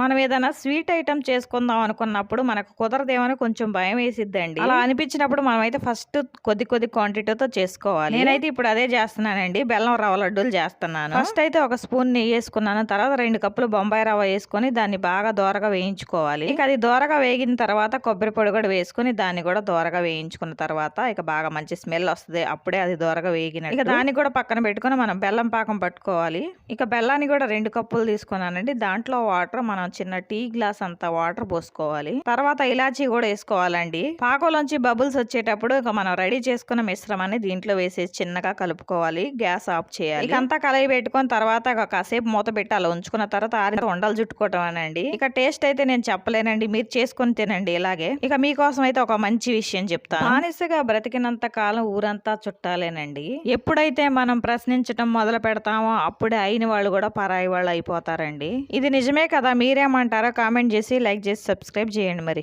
మనం ఏదైనా sweet item చేసుకుందాం అనుకున్నప్పుడు మనకు కుదరదేమని కొంచెం భయం వేసిద్దండి. అలా అనిపించినప్పుడు మనం అయితే ఫస్ట్ కొద్ది కొద్ది క్వాంటిటీతో చేసుకోవాలి. నేనైతే ఇప్పుడు అదే చేస్తున్నానండి. బెల్లం రవ్వ లడ్డూలు చేస్తున్నాను. ఫస్ట్ అయితే ఒక స్పూన్ నెయ్యి వేసుకున్నాను. తర్వాత రెండు కప్పులు బొంబాయి రవ్వ వేసుకొని దాన్ని బాగా దోరగా వేయించుకోవాలి. ఇక అది దోరగా వేగిన తర్వాత కొబ్బరి పొడి కూడా వేసుకొని దాన్ని కూడా దోరగా వేయించుకున్న తర్వాత ఇక బాగా మంచి స్మెల్ వస్తుంది. అప్పుడే అది దోరగా వేగిన ఇక దాన్ని కూడా పక్కన పెట్టుకొని మనం బెల్లం పాకం పట్టుకోవాలి. ఇక బెల్లాన్ని కూడా రెండు కప్పులు తీసుకున్నానండి. దాంట్లో వాటర్ మనం చిన్న టీ గ్లాస్ అంత వాటర్ పోసుకోవాలి. తర్వాత ఇలాచీ కూడా వేసుకోవాలండి. పాకలోంచి బబుల్స్ వచ్చేటప్పుడు ఇక మనం రెడీ చేసుకున్న మిశ్రమాన్ని దీంట్లో వేసేసి చిన్నగా కలుపుకోవాలి. గ్యాస్ ఆఫ్ చేయాలి. ఇక అంతా కలయి తర్వాత కాసేపు మూత పెట్టి అలా ఉంచుకున్న తర్వాత ఆరి ఉండలు చుట్టుకోవటం అనండి. ఇక టేస్ట్ అయితే నేను చెప్పలేనండి. మీరు చేసుకొని తినండి ఇలాగే. ఇక మీకోసం అయితే ఒక మంచి విషయం చెప్తాను. బానిసగా బ్రతికినంత కాలం ఊరంతా చుట్టాలేనండి. ఎప్పుడైతే మనం ప్రశ్నించడం మొదలు పెడతామో అప్పుడే అయిన వాళ్ళు కూడా పరాయి వాళ్ళు అయిపోతారండి. ఇది నిజమే కదా? మీరు మీరేమంటారో కామెంట్ చేసి లైక్ చేసి సబ్స్క్రైబ్ చేయండి మరి.